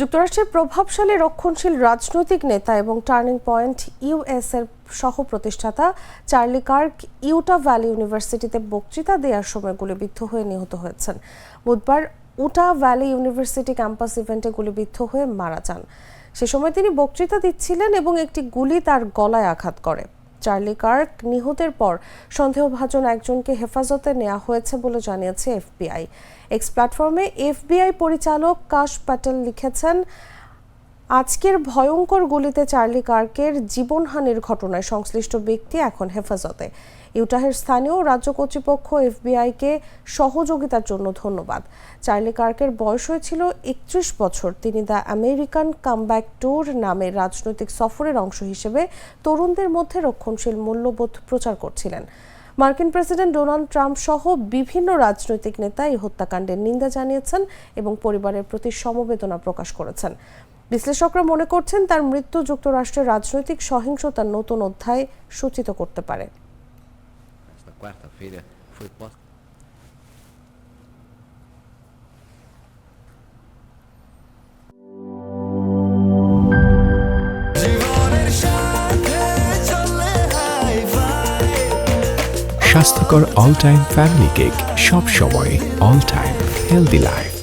যুক্তরাষ্ট্রের প্রভাবশালী রক্ষণশীল রাজনৈতিক নেতা এবং টার্নিং পয়েন্ট ইউএস এর সহ প্রতিষ্ঠাতা চার্লি কার্ক ইউটা ভ্যালি ইউনিভার্সিটিতে বক্তৃতা দেওয়ার সময় গুলিবিদ্ধ হয়ে নিহত হয়েছেন। বুধবার উটা ভ্যালি ইউনিভার্সিটি ক্যাম্পাস ইভেন্টে গুলিবিদ্ধ হয়ে মারা যান। সে সময় তিনি বক্তৃতা দিচ্ছিলেন এবং একটি গুলি তার গলায় আঘাত করে। চার্লি কার্ক নিহতের পর সন্দেহভাজন একজনকে হেফাজতে নেওয়া হয়েছে বলে জানিয়েছে এফবিআই। এক্স প্ল্যাটফর্মে এফবিআই পরিচালক কাশ প্যাটেল লিখেছেন আজকের ভয়ঙ্কর গুলিতে চার্লি কার্কের জীবনহানির ঘটনায় সংশ্লিষ্ট ব্যক্তি এখন হেফাজতে। ইউটাহের স্থানীয় রাজ্য কর্তৃপক্ষ এফবিআইকে সহযোগিতার জন্য ধন্যবাদ। চার্লি কার্কের বয়স হয়েছিল একত্রিশ বছর। তিনি দ্য আমেরিকান কামব্যাক ট্যুর নামে রাজনৈতিক সফরের অংশ হিসেবে তরুণদের মধ্যে রক্ষণশীল মূল্যবোধ প্রচার করছিলেন। মার্কিন প্রেসিডেন্ট ডোনাল্ড ট্রাম্প সহ বিভিন্ন রাজনৈতিক নেতা এই হত্যাকাণ্ডের নিন্দা জানিয়েছেন এবং পরিবারের প্রতি সমবেদনা প্রকাশ করেছেন। বিশ্লেষকরা মনে করছেন তার মৃত্যু যুক্তরাষ্ট্রের রাজনৈতিক সহিংসতার নতুন অধ্যায় সূচিত করতে পারে. স্বাস্থ্যকর অল টাইম ফ্যামিলি কেক সব সময় অল টাইম হেলদি লাইফ